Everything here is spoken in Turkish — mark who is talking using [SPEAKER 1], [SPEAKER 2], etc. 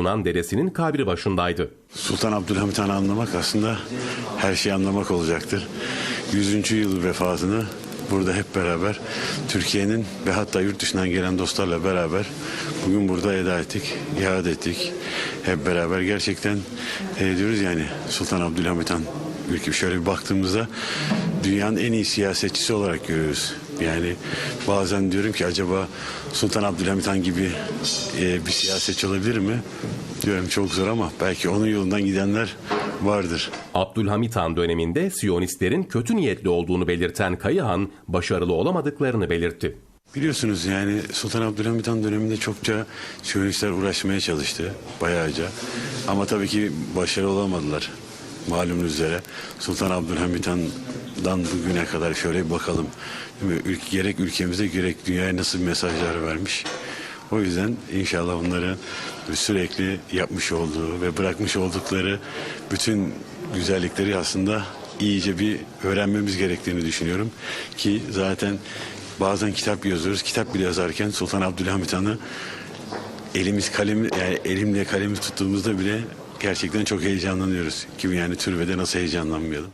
[SPEAKER 1] bulunan dedesinin kabri başındaydı.
[SPEAKER 2] Sultan Abdülhamit Han'ı anlamak aslında her şeyi anlamak olacaktır. 100. yıl vefatını burada hep beraber Türkiye'nin ve hatta yurt dışından gelen dostlarla beraber bugün burada eda ettik, iade ettik. Hep beraber gerçekten e, yani Sultan Abdülhamit Han ülke şöyle bir baktığımızda dünyanın en iyi siyasetçisi olarak görüyoruz. Yani bazen diyorum ki acaba Sultan Abdülhamit Han gibi e, bir siyasetçi olabilir mi? Diyorum çok zor ama belki onun yolundan gidenler vardır.
[SPEAKER 1] Abdülhamit Han döneminde Siyonistlerin kötü niyetli olduğunu belirten Kayıhan, başarılı olamadıklarını belirtti.
[SPEAKER 2] Biliyorsunuz yani Sultan Abdülhamit Han döneminde çokça Siyonistler uğraşmaya çalıştı bayağıca. Ama tabii ki başarılı olamadılar. Malumunuz üzere Sultan Abdülhamit Han'dan bugüne kadar şöyle bir bakalım. Ülke, gerek ülkemize gerek dünyaya nasıl mesajlar vermiş. O yüzden inşallah onların sürekli yapmış olduğu ve bırakmış oldukları bütün güzellikleri aslında iyice bir öğrenmemiz gerektiğini düşünüyorum. Ki zaten bazen kitap yazıyoruz. Kitap bile yazarken Sultan Abdülhamit Han'ı elimiz kalemi yani elimle kalemi tuttuğumuzda bile gerçekten çok heyecanlanıyoruz. Kim yani türbede nasıl heyecanlanmayalım.